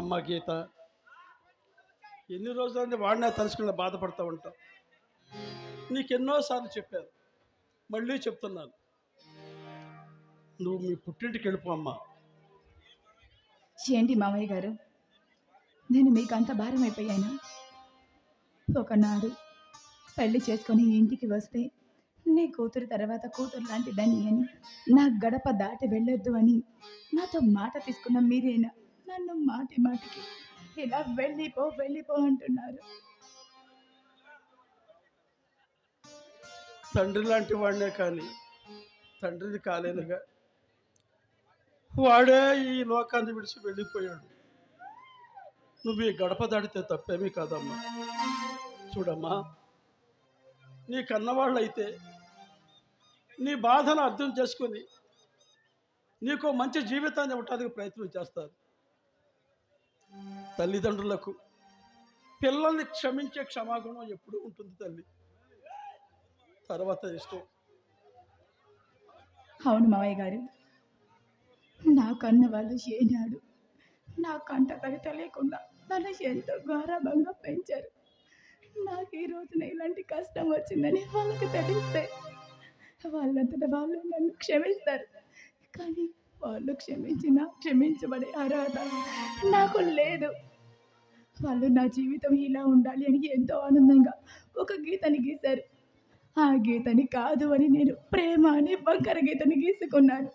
అమ్మ గీత. ఎన్ని రోజులైంది వాడినా తలుసుకుని బాధపడతా ఉంటాం. నీకు ఎన్నోసార్లు చెప్పాను. మళ్ళీ చెప్తున్నాను. నువ్వు మీ పుట్టింటికి వెళ్ళిపో అమ్మా. చేయండి మామయ్య గారు? నేను మీకు అంత భారం అయిపోయాను ఒకనాడు పెళ్ళి చేసుకొని ఇంటికి వస్తే నీ కూతురు తర్వాత కూతురు లాంటి దాన్ని అని నా గడప దాటి వెళ్ళొద్దు అని నాతో మాట తీసుకున్న మీరేనా? నన్ను మాటి మాటికి ఇలా వెళ్ళిపో వెళ్ళిపో అంటున్నారు. తండ్రి లాంటి వాడినే కానీ తండ్రిని కాలేనుగా. వాడే ఈ లోకాన్ని విడిచి వెళ్ళిపోయాడు. నువ్వు ఈ గడప దాటితే తప్పేమీ కాదమ్మా. చూడమ్మా నీ కన్నవాళ్ళు అయితే నీ బాధను అర్థం చేసుకొని నీకు మంచి జీవితాన్ని ఇవ్వటానికి ప్రయత్నం చేస్తారు. తల్లిదండ్రులకు పిల్లల్ని క్షమించే క్షమాగుణం ఎప్పుడూ ఉంటుంది తల్లి? తర్వాత ఇష్టం. అవును మావయ్య గారు. నా కన్న వాళ్ళు ఏనాడు నా కంట తగ లేకుండా నన్ను ఎంతో గౌరవంగా పెంచారు. నాకు ఈ రోజున ఇలాంటి కష్టం వచ్చిందని వాళ్ళకి తెలిస్తే వాళ్ళంతట వాళ్ళు నన్ను క్షమిస్తారు. కానీ వాళ్ళు క్షమించిన క్షమించబడే అర్హత నాకు లేదు. వాళ్ళు నా జీవితం ఇలా ఉండాలి అని ఎంతో ఆనందంగా ఒక గీతని గీశారు. ఆ గీతని కాదు అని నేను ప్రేమ అని బంకర గీతని గీసుకున్నాను.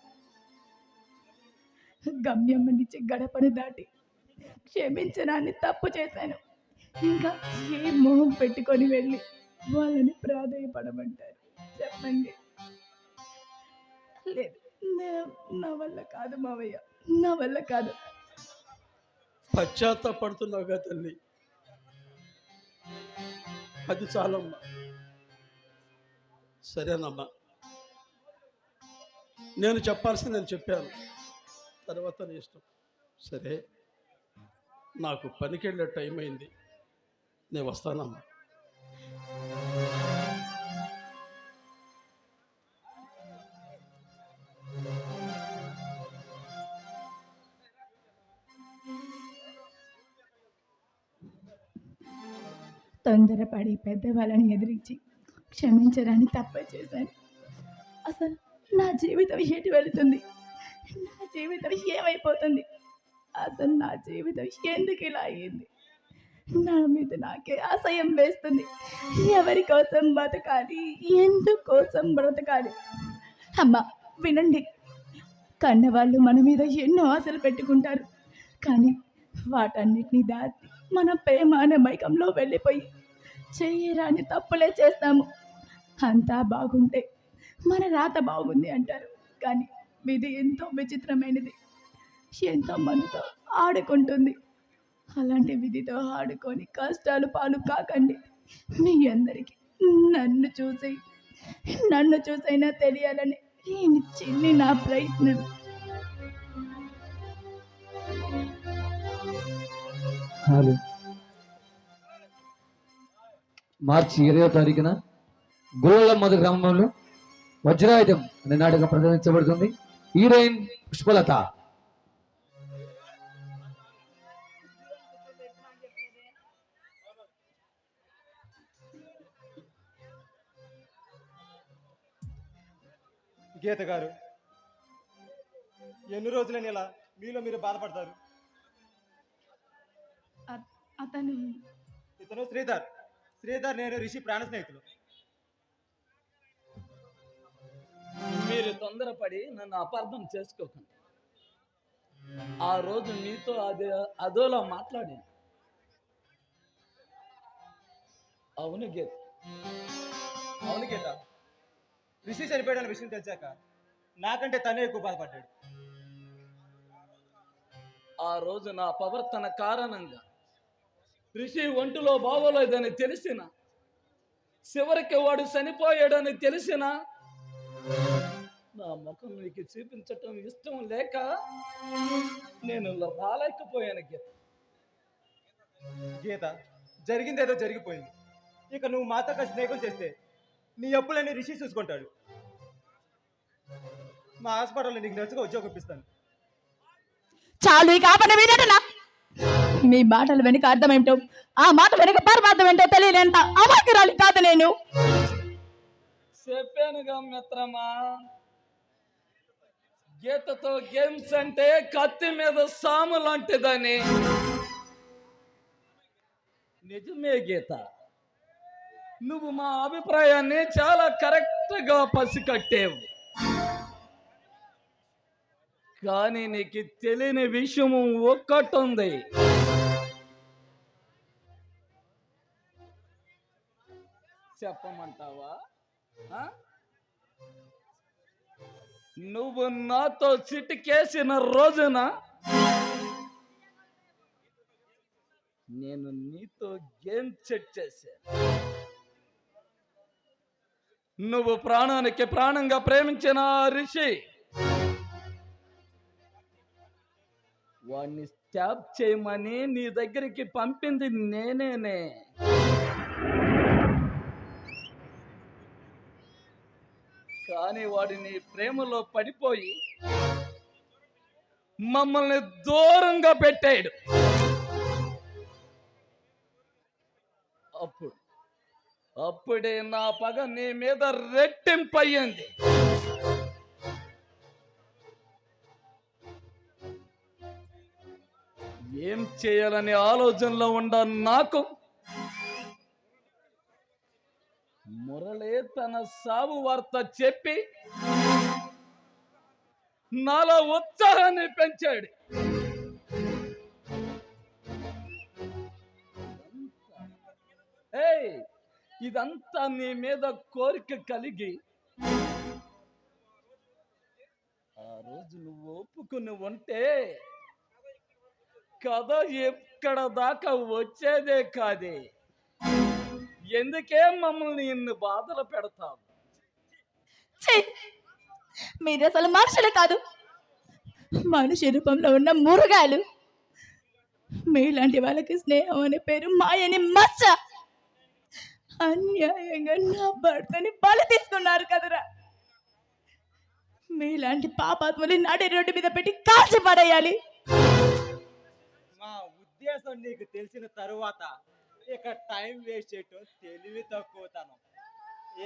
గమ్యం నుంచి గడపను దాటి క్షమించడాన్ని తప్పు చేశాను. ఇంకా ఏ మొహం పెట్టుకొని వెళ్ళి వాళ్ళని ప్రాధాయపడమంటారు? చెప్పండి. లేదు. నా- నా వల్ల కాదు మావయ్య. నా వల్ల కాదు. పశ్చాత్తాపడుతున్నావుగా తల్లి. అది చాలమ్మా. సరేనమ్మా. నేను చెప్పాల్సింది నేను చెప్పాను. తర్వాత నీ ఇష్టం. సరే. నాకు పనికి వెళ్ళే టైం అయింది. నేను వస్తానమ్మా. తొందరపడి పెద్దవాళ్ళని ఎదిరించి క్షమించడాన్ని తప్ప చేశాను. అసలు నా జీవితం ఏటి వెళుతుంది? నా జీవితం ఏమైపోతుంది? అసలు నా జీవితం ఎందుకు ఇలా అయ్యింది? నా మీద నాకే అసహ్యం వేస్తుంది. ఎవరి కోసం బ్రతకాలి ఎందుకోసం బ్రతకాలి? అమ్మ వినండి. కన్నవాళ్ళు మన మీద ఎన్నో ఆశలు పెట్టుకుంటారు. కానీ వాటన్నిటిని దాటి మన ప్రేమ అనే మైకంలో వెళ్ళిపోయి చేయరాని తప్పులే చేస్తాము. అంతా బాగుంటే మన రాత బాగుంది అంటారు. కానీ విధి ఎంతో విచిత్రమైనది. ఎంతో మనతో ఆడుకుంటుంది. అలాంటి విధితో ఆడుకొని కష్టాలు పాలు కాకండి. మీ అందరికీ నన్ను చూసి నన్ను చూసైనా తెలియాలని ఈ చిన్ని నా ప్రయత్నం. హలో మార్చి ఇరవై తారీఖున గోళ్ళ మధు గ్రామంలో వజ్రాయుధం అనే నాటకం ప్రదర్శించబడుతుంది. హీరోయిన్ పుష్పలత. గీత గారు ఎన్ని రోజులని ఇలా మీలో మీరు బాధపడతారు? అతను ఇతను శ్రీధర్. శ్రీధర్ నేను రిషి ప్రాణ స్నేహితులు. మీరు తొందరపడి నన్ను అపార్థం చేసుకోకండి. ఆ రోజు మీతో అదే అదోలా మాట్లాడాను. అవును గీత. అవును గీత. రిషి చనిపోయాడన్న విషయం తెలిసాక నాకంటే తనే ఎక్కువ బాధపడ్డాడు. ఆ రోజు నా ప్రవర్తన కారణంగా ఋషి ఒంటిలో బాగోలేదని తెలిసిన. చివరికి వాడు చనిపోయాడని తెలిసిన. నా ముఖం నీకు చూపించటం ఇష్టం లేక నేను రాలేకపోయాను గీత. గీత జరిగిందేదో జరిగిపోయింది. ఇక నువ్వు మాతో కలిసి స్నేహం చేస్తే నీ అప్పులన్నీ రిషి చూసుకుంటాడు. మా హాస్పిటల్లో నీకు నర్సుగా ఉద్యోగం ఇప్పిస్తాను. చాలు ఇక ఆపన వినటనా మీ మాటల వెనుక అర్థం ఏమిటో ఆ మాట వెనుక పరమార్థం ఏంటో తెలియలేంత అమాయకురాలి కాదు నేను. చెప్పానుగా మిత్రమా? గీతతో గేమ్స్ అంటే కత్తి మీద సాము లాంటిదని. నిజమే గీత. నువ్వు మా అభిప్రాయాన్ని చాలా కరెక్ట్గా పసికట్టేవు. కానీ నీకు తెలియని విషయం ఒక్కటి చెప్పమంటావా? నువ్వు నాతో చిటికేసిన రోజున నేను నీతో గేమ్ సెట్ చేశాను నువ్వు ప్రాణానికి ప్రాణంగా ప్రేమించిన ఋషి వాడిని స్టాప్ చేయమని నీ దగ్గరికి పంపింది నేనేనే. కానీ వాడిని ప్రేమలో పడిపోయి మమ్మల్ని దూరంగా పెట్టాడు. అప్పుడు అప్పుడే నా పగ నీ మీద రెట్టింపయ్యింది. ఏం చేయాలనే ఆలోచనలో ఉండ నాకు మురళే తన సావు వార్త చెప్పి నాలో ఉత్సాహాన్ని పెంచాడు. ఏయ్ ఇదంతా నీ మీద కోరిక కలిగి ఆ రోజు నువ్వు ఒప్పుకుని ఉంటే కథ ఎక్కడ దాకా వచ్చేదే కాదే. ఎందుకే మమ్మల్ని ఇన్ని బాధలు పెడతావు! మీరు అసలు మనుషులు కాదు. మనిషి రూపంలో ఉన్న మురుగాలు. మీలాంటి వాళ్ళకి స్నేహం అనే పేరు మాయని మచ్చ. అన్యాయంగా నా భర్తని బలి తీసుకున్నారు కదరా. మీలాంటి పాపాత్మని నాటి రోడ్డు మీద పెట్టి కాల్చి పడేయాలి. మా ఉద్దేశం నీకు తెలిసిన తరువాత ఇక టైం వేస్ట్ చేయటం తెలివి తక్కువతనం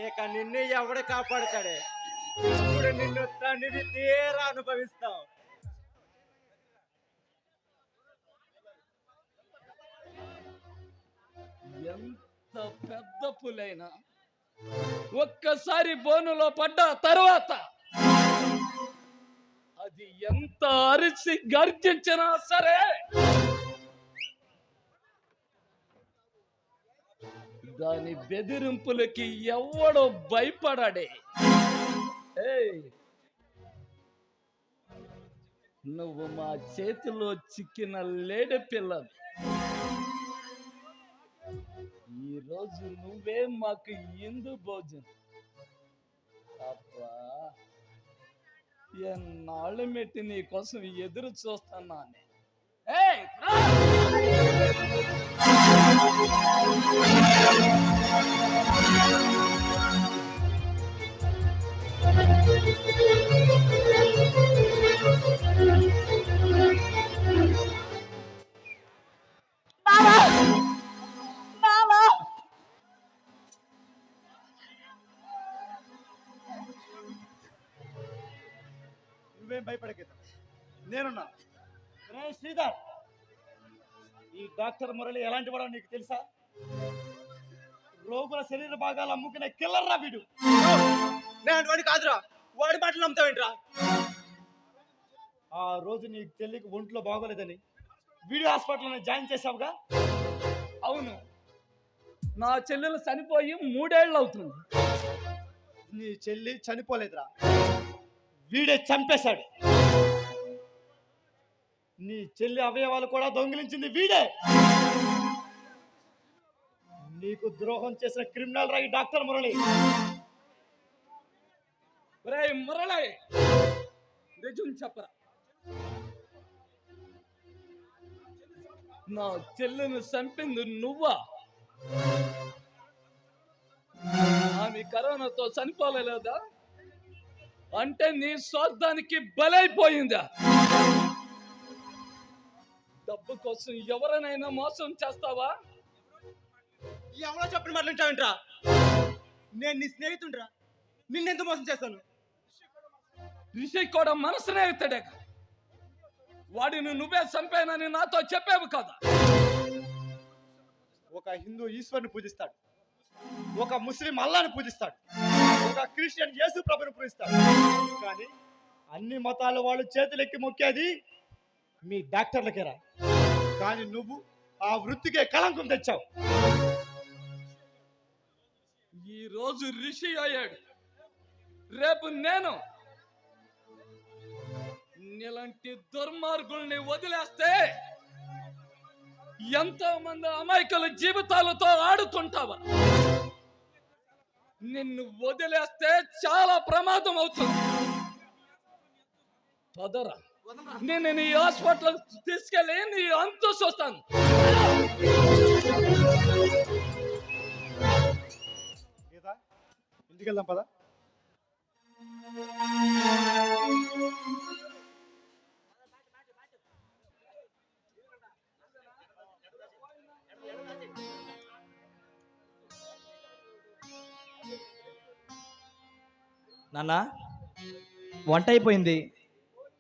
ఇక నిన్ను ఎవడు కాపాడతాడే? ఇప్పుడు నిన్ను తండ్రి తీరా అనుభవిస్తాం. ఎంత పెద్ద పులైనా ఒక్కసారి బోనులో పడ్డ తర్వాత అది ఎంత అరిసి గర్జించినా సరే దాని బెదిరింపులకి ఎవడో భయపడాడే. నువ్వు మా చేతిలో చిక్కిన లేడి పిల్లలు ఈరోజు నువ్వే మాకు ఇందు భోజనం. అబ్బా! ఎన్నాళ్ళు మెట్టి నీ కోసం ఎదురు చూస్తున్నానే. ఏ నువ్వేం భయపడకేత నేనున్నా రే శ్రీధర్. ఈ డాక్టర్ మురళి ఎలాంటి వాడో నీకు తెలుసా? రోగుల శరీర భాగాలు అమ్ముకునే కిల్లర్ రా వీడు. నేను వాడి కాదురా. వాడి మాటలు నమ్ముతావేంట్రా? ఆ రోజు నీ చెల్లికి ఒంట్లో బాగోలేదని వీడియో హాస్పిటల్లో జాయిన్ చేసావుగా అవును. నా చెల్లెలు చనిపోయి మూడేళ్ళు అవుతుంది. నీ చెల్లి చనిపోలేదురా. వీడే చంపేశాడు. నీ చెల్లి అవయవాలు కూడా దొంగిలించింది వీడే. నీకు ద్రోహం చేసిన క్రిమినల్ రాయి డాక్టర్ మురళి. మురళి నిజం చెప్పరా? నా చెల్లెను చంపింది నువ్వా? ఆమె కరోనాతో చనిపోలేదా? అంటే నీ స్వార్థానికి బలైపోయిందా? డబ్బు కోసం ఎవరినైనా మోసం చేస్తావా? ఎవరో చెప్పిన మాటలు వింటావేంట్రా? నేను నీ స్నేహితుడిరా నిన్నెంత మోసం చేస్తాను రిషి కూడా మన స్నేహితుడే వాడిని నువ్వే చంపానని నాతో చెప్పావు కదా. ఒక హిందూ ఈశ్వరుని పూజిస్తాడు. ఒక ముస్లిం అల్లాని పూజిస్తాడు. ఒక క్రిస్టియన్ యేసు ప్రభుని పూజిస్తాడు. కానీ అన్ని మతాల వాళ్ళు చేతులెక్కి మొక్కేది మీ డాక్టర్లకేరా కానీ నువ్వు ఆ వృత్తికే కళంకం తెచ్చావు. ఈ రోజు రిషి అయ్యాడు. రేపు నేను ఇలాంటి దుర్మార్గుల్ని వదిలేస్తే ఎంతో మంది అమాయకుల జీవితాలతో ఆడుతుంటావా? నిన్ను వదిలేస్తే చాలా ప్రమాదం అవుతుంది. పదరా. నేను నీ హాస్పిటల్ తీసుకెళ్ళి నీ అంతు చూస్తాను. ఇంటికి వెళ్దాం పదా. నాన్న వంట అయిపోయింది.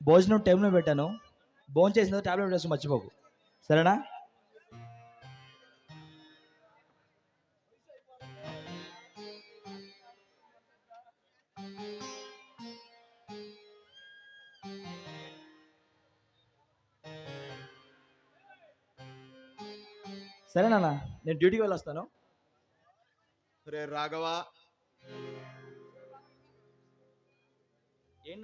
భోజనం టైంలో పెట్టాను. భోజనం చేసిన టాబ్లెట్ వేసి మర్చిపోకు. సరేనా? సరే నాన్న నేను డ్యూటీకి వెళ్ళి వస్తాను రే రాఘవా. ఏంటి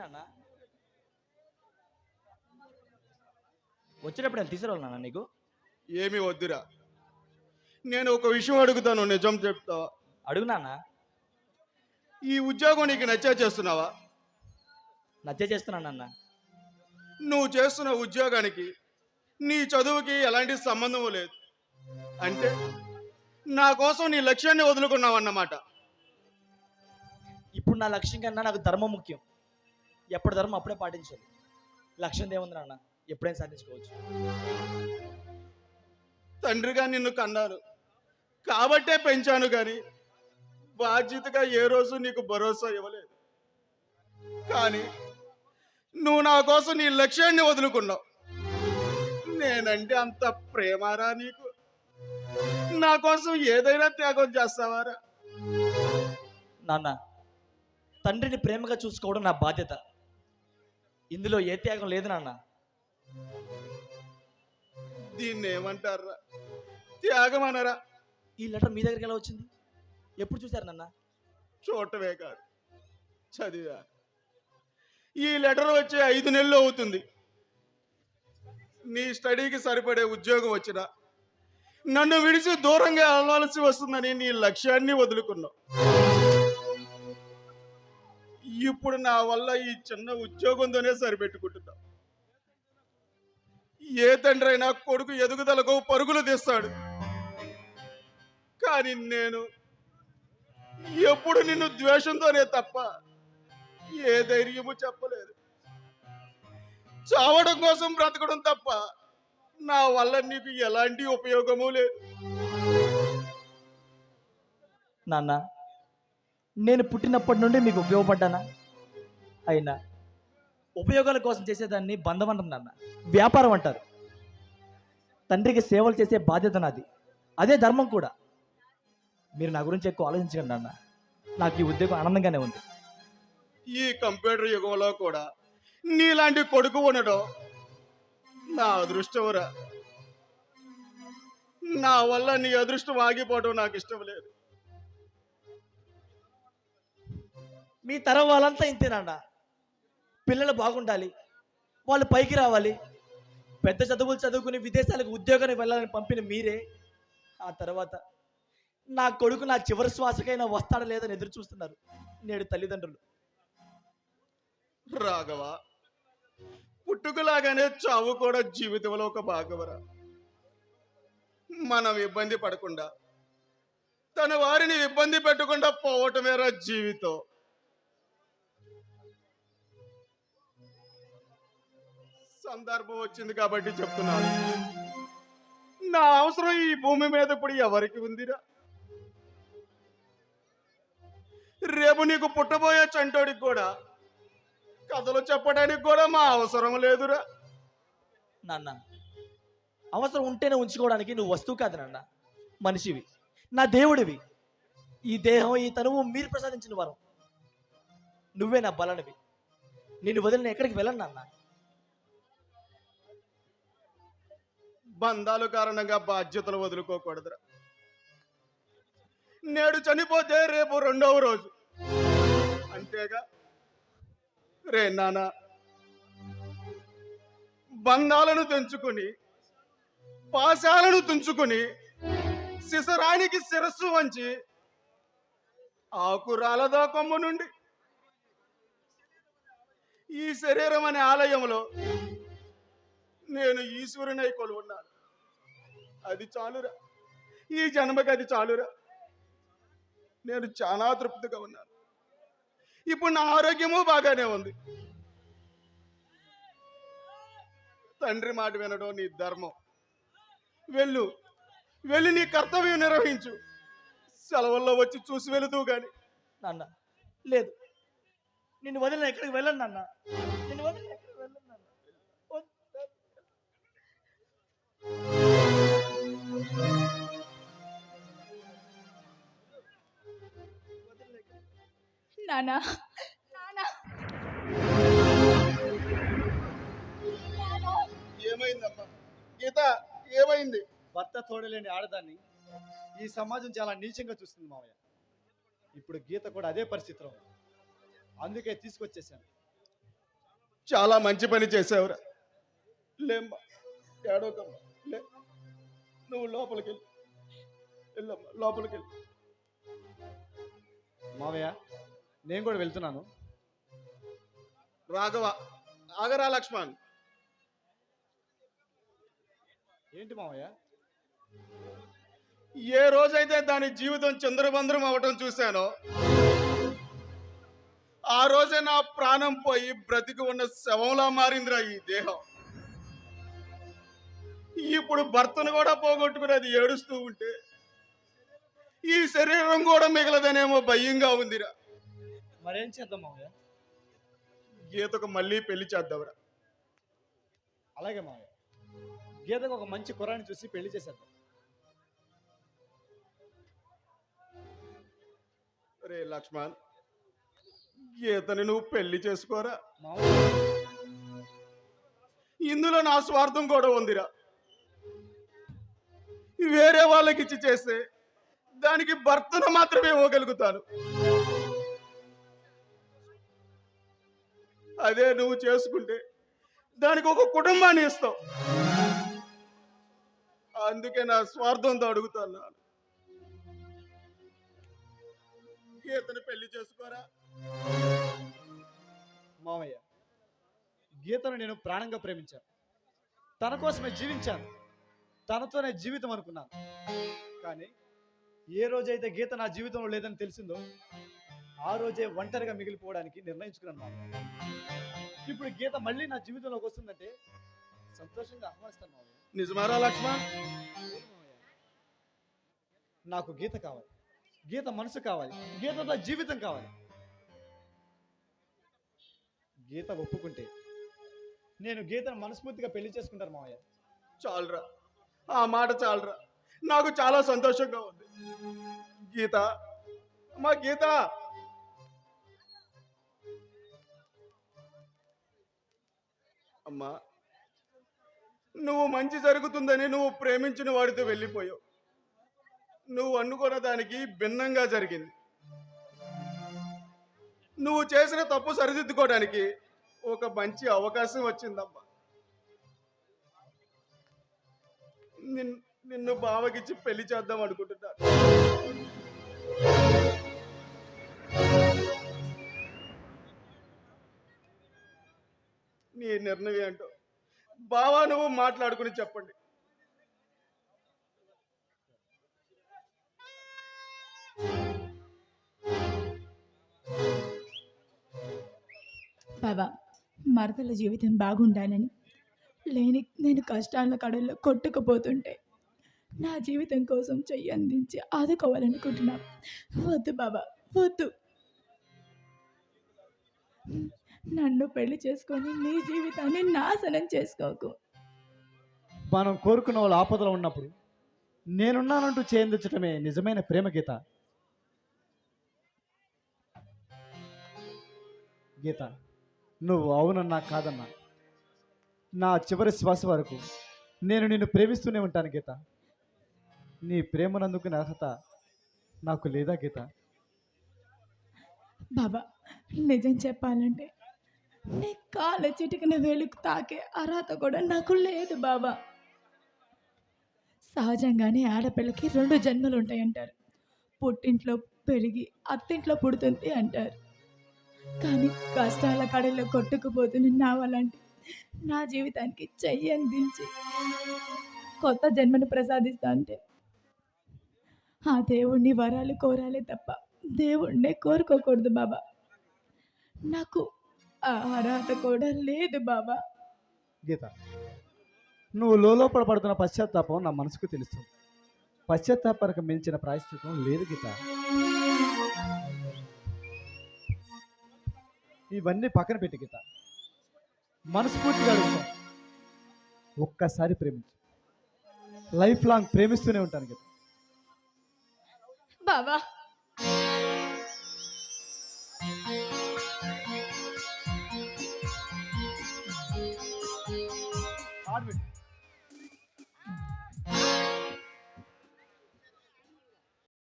వచ్చేటప్పుడు నేను తీసుకురావాలి నాన్న నీకు? ఏమీ వద్దురా. నేను ఒక విషయం అడుగుతాను నిజం చెప్తావా అడుగు నాన్న. ఈ ఉద్యోగం నీకు నచ్చా చేస్తున్నావా? నచ్చే చేస్తున్నాను నాన్న. నువ్వు చేస్తున్న ఉద్యోగానికి నీ చదువుకి ఎలాంటి సంబంధం లేదు. అంటే నా కోసం నీ లక్ష్యాన్ని వదులుకున్నావు అన్నమాట ఇప్పుడు నా లక్ష్యం కన్నా నాకు ధర్మం ముఖ్యం. ఎప్పుడు ధర్మం అప్పుడే పాటించాలి. లక్ష్యం ఏముంది నాన్న. ఎప్పుడైనా సాధించుకోవచ్చు. తండ్రిగా నిన్ను కన్నాను కాబట్టే పెంచాను కానీ బాధ్యతగా ఏ రోజు నీకు భరోసా ఇవ్వలేదు. కానీ నువ్వు నా కోసం నీ లక్ష్యాన్ని వదులుకున్నావు. నేనంటే అంత ప్రేమారా నీకు? నా కోసం ఏదైనా త్యాగం చేస్తావారా? నాన్న తండ్రిని ప్రేమగా చూసుకోవడం నా బాధ్యత. ఇందులో ఏ త్యాగం లేదు నాన్న. దీన్ని ఏమంటారా? త్యాగం అనరా ఈ లెటర్ మీ దగ్గరికి ఎలా వచ్చింది? ఎప్పుడు చూశారు నాన్న? చూడటమే కాదు. చదివా. ఈ లెటర్ వచ్చే ఐదు నెలలు అవుతుంది. నీ స్టడీకి సరిపడే ఉద్యోగం వచ్చినా నన్ను విడిచి దూరంగా వెళ్ళవలసి వస్తుందని నీ లక్ష్యాన్ని వదులుకున్నావు. ఇప్పుడు నా వల్ల ఈ చిన్న ఉద్యోగంతోనే సరిపెట్టుకుంటున్నావు. ఏ తండ్రి అయినా కొడుకు ఎదుగుదలకు పరుగులు తీస్తాడు. కానీ నేను ఎప్పుడు నిన్ను ద్వేషంతోనే తప్ప ఏ ధైర్యము చెప్పలేదు. చావడం కోసం బ్రతకడం తప్ప నా వల్ల నీకు ఎలాంటి ఉపయోగము లేదు. నాన్న నేను పుట్టినప్పటి నుండి మీకు ఉపయోగపడ్డానా? అయినా ఉపయోగాల కోసం చేసేదాన్ని బంధం అంటారు నాన్న. వ్యాపారం అంటారు. తండ్రికి సేవలు చేసే బాధ్యత నాది. అదే ధర్మం కూడా. మీరు నా గురించి ఎక్కువ ఆలోచించకండి నాన్న. నాకు ఈ ఉద్యోగం ఆనందంగానే ఉంది. ఈ కంప్యూటర్ యుగంలో కూడా నీలాంటి కొడుకు ఉండడం. నా అదృష్టమురా నా వల్ల నీ అదృష్టం ఆగిపోవడం నాకు ఇష్టం లేదు. మీ తరం వాళ్ళంతా ఇంతేనన్న పిల్లలు బాగుండాలి. వాళ్ళు పైకి రావాలి. పెద్ద చదువులు చదువుకుని విదేశాలకు ఉద్యోగానికి వెళ్ళాలని పంపిన మీరే ఆ తర్వాత నా కొడుకు నా చివరి శ్వాసకైనా వస్తాడా లేదని ఎదురు చూస్తున్నారు. నేడు తల్లిదండ్రులు. రాఘవ పుట్టుకలాగానే చావు కూడా జీవితంలో ఒక భాగవరా. మనం ఇబ్బంది పడకుండా తన వారిని ఇబ్బంది పెట్టకుండా పోవటమేరా జీవితం. సందర్భం వచ్చింది కాబట్టి చెప్తున్నాను. నా అవసరం ఈ భూమి మీద ఇప్పుడు ఎవరికి ఉందిరా? రేపు నీకు పుట్టబోయే చంటోడికి కూడా కథలు చెప్పడానికి కూడా మా అవసరం లేదురా. నాన్న అవసరం ఉంటేనే ఉంచుకోవడానికి నువ్వు వస్తువు కాదు నాన్న. మనిషివి. నా దేవుడివి. ఈ దేహం ఈ తనువు మీరు ప్రసాదించిన వరం. నువ్వే నా బలనివి. నేను వదిలిన ఎక్కడికి వెళ్ళను నాన్న. బంధాలు కారణంగా బాధ్యతలు వదులుకోకూడదురా. నేడు చనిపోతే రేపు రెండవ రోజు. అంతేగా? రే నాన్న బంధాలను తెంచుకుని పాశాలను తుంచుకుని శిశరానికి శిరస్సు వంచి ఆకురాలదా కొమ్మ నుండి. ఈ శరీరం అనే ఆలయంలో నేను ఈశ్వరునై కొలువున్నాను. అది చాలురా. ఈ జన్మకి అది చాలురా. నేను చాలా తృప్తిగా ఉన్నాను. ఇప్పుడు నా ఆరోగ్యము బాగానే ఉంది. తండ్రి మాట వినడం నీ ధర్మం. వెళ్ళు. వెళ్ళి నీ కర్తవ్యం నిర్వహించు. సెలవుల్లో వచ్చి చూసి వెళుతూ గాని. నాన్న లేదు. నిన్ను వదిలిన ఎక్కడికి వెళ్ళండి నాన్న. నిన్ను వదిలిన ఎక్కడికి వెళ్ళను నాన్న వద్దు. నానా. నానా. ఏమైందమ్మా? గీత ఏమైంది? భర్త తోడలేని ఆడదాన్ని ఈ సమాజం చాలా నీచంగా చూస్తుంది మావయ్య. ఇప్పుడు గీత కూడా అదే పరిస్థితిలో ఉంది. అందుకే తీసుకొచ్చేసాను చాలా మంచి పని చేసావురా లేమ్మా ఏడోకమ్మా. లే నువ్వు లోపలికి వెళ్ళు వెళ్ళమ్మా లోపలికి వెళ్ళు మావయ్య నేను కూడా వెళ్తున్నాను. రాఘవ ఆగరా లక్ష్మణ్. ఏంటి మావయ్య? ఏ రోజైతే దాని జీవితం చంద్రబంధరం అవటం చూశానో ఆ రోజే నా ప్రాణం పోయి బ్రతికి ఉన్న శవంలా మారిందిరా ఈ దేహం. ఇప్పుడు భర్తను కూడా పోగొట్టుకుని అది ఏడుస్తూ ఉంటే ఈ శరీరం కూడా మిగలదనేమో భయంగా ఉందిరా. మరేం చేద్దాం మావయ్య? గీతకు మళ్ళీ పెళ్ళి చేద్దాంరా. అలాగే మావయ్య. గీతకు ఒక మంచి కుర్రాన్ని చూసి పెళ్ళి చేసేద్దాం. రే లక్ష్మణ్ గీతని నువ్వు పెళ్ళి చేసుకోరా? ఇందులో నా స్వార్థం కూడా ఉందిరా. వేరే వాళ్ళకి ఇచ్చి చేస్తే దానికి భర్తను మాత్రమే ఇవ్వగలుగుతాను. అదే నువ్వు చేసుకుంటే దానికి ఒక కుటుంబాన్ని ఇస్తావు. అందుకే నా స్వార్థంతో అడుగుతాను గీతను పెళ్ళి చేసుకోరా? మావయ్య గీతను నేను ప్రాణంగా ప్రేమించాను. తన కోసమే జీవించాను. తనతోనే జీవితం అనుకున్నాను. కానీ ఏ రోజైతే గీత నా జీవితంలో లేదని తెలిసిందో ఆ రోజే ఒంటరిగా మిగిలిపోవడానికి నిర్ణయించుకున్నాను ఇప్పుడు గీత మళ్ళీ నా జీవితంలోకి వస్తుందంటే సంతోషంగా ఆహ్వానిస్తాను మావయ్య. నిజమారా లక్ష్మణ్. నాకు గీత కావాలి. గీత మనసు కావాలి. గీతతో జీవితం కావాలి. గీత ఒప్పుకుంటే నేను గీతను మనస్ఫూర్తిగా పెళ్ళి చేసుకుంటాను మావయ్య. చాలురా. ఆ మాట చాలురా. నాకు చాలా సంతోషంగా ఉంది. గీత మా గీత. అమ్మా నువ్వు మంచి జరుగుతుందని నువ్వు ప్రేమించిన వాడితో వెళ్ళిపోయావు. నువ్వు అనుకున్న దానికి భిన్నంగా జరిగింది. నువ్వు చేసిన తప్పు సరిదిద్దుకోవడానికి ఒక మంచి అవకాశం వచ్చిందమ్మా. నిన్ను బావకిచ్చి పెళ్ళి చేద్దాం అనుకుంటున్నాను. నీ నిర్ణయం ఏంటో? బావా నువ్వు మాట్లాడుకుని చెప్పండి. బాబా మరదల జీవితం బాగుండాలని లేని నేను కష్టాల కడల్లో కొట్టుకుపోతుంటే నా జీవితం కోసం చెయ్యి అందించి ఆదుకోవాలనుకుంటున్నా వద్దు బాబా వద్దు. నన్ను పెళ్ళి చేసుకొని నీ జీవితాన్ని నాశనం చేసుకోకు. మనం కోరుకున్న వాళ్ళు ఆపదలో ఉన్నప్పుడు నేనున్నానంటూ చేయించటమే నిజమైన ప్రేమ గీత. గీత నువ్వు అవునన్నా కాదన్నా నా చివరి శ్వాస వరకు. నేను నిన్ను ప్రేమిస్తూనే ఉంటాను గీత. నీ ప్రేమనందుకు అర్హత నాకు లేదా గీత? బాబా నిజం చెప్పాలంటే నీ కాళ్ళ చిటికిన వేలుకు తాకే అర్హత కూడా నాకు లేదు బాబా. సహజంగానే ఆడపిల్లకి రెండు జన్మలు ఉంటాయంటారు. పుట్టింట్లో పెరిగి అత్తింట్లో పుడుతుంది అంటారు. కానీ కష్టాల కడలో కొట్టుకుపోతుంది నా వలంటి నా జీవితానికి చెయ్యి అందించి కొత్త జన్మను ప్రసాదిస్తా అంటే ఆ దేవుణ్ణి వరాలు కోరాలి తప్ప దేవుణ్ణే కోరుకోకూడదు బాబా. నాకు ఆ అర్హత కూడా లేదు బాబా. గీత నువ్వు లోపల పడుతున్న పశ్చాత్తాపం నా మనసుకు తెలుస్తుంది. పశ్చాత్తాపరకు మించిన ప్రాయశ్చితం లేదు గీత. ఇవన్నీ పక్కన పెట్టి గీత. మనస్ఫూర్తిగా అడుగుతా. ఒక్కసారి ప్రేమించు. లైఫ్ లాంగ్ ప్రేమిస్తూనే ఉంటాను గీత బాబా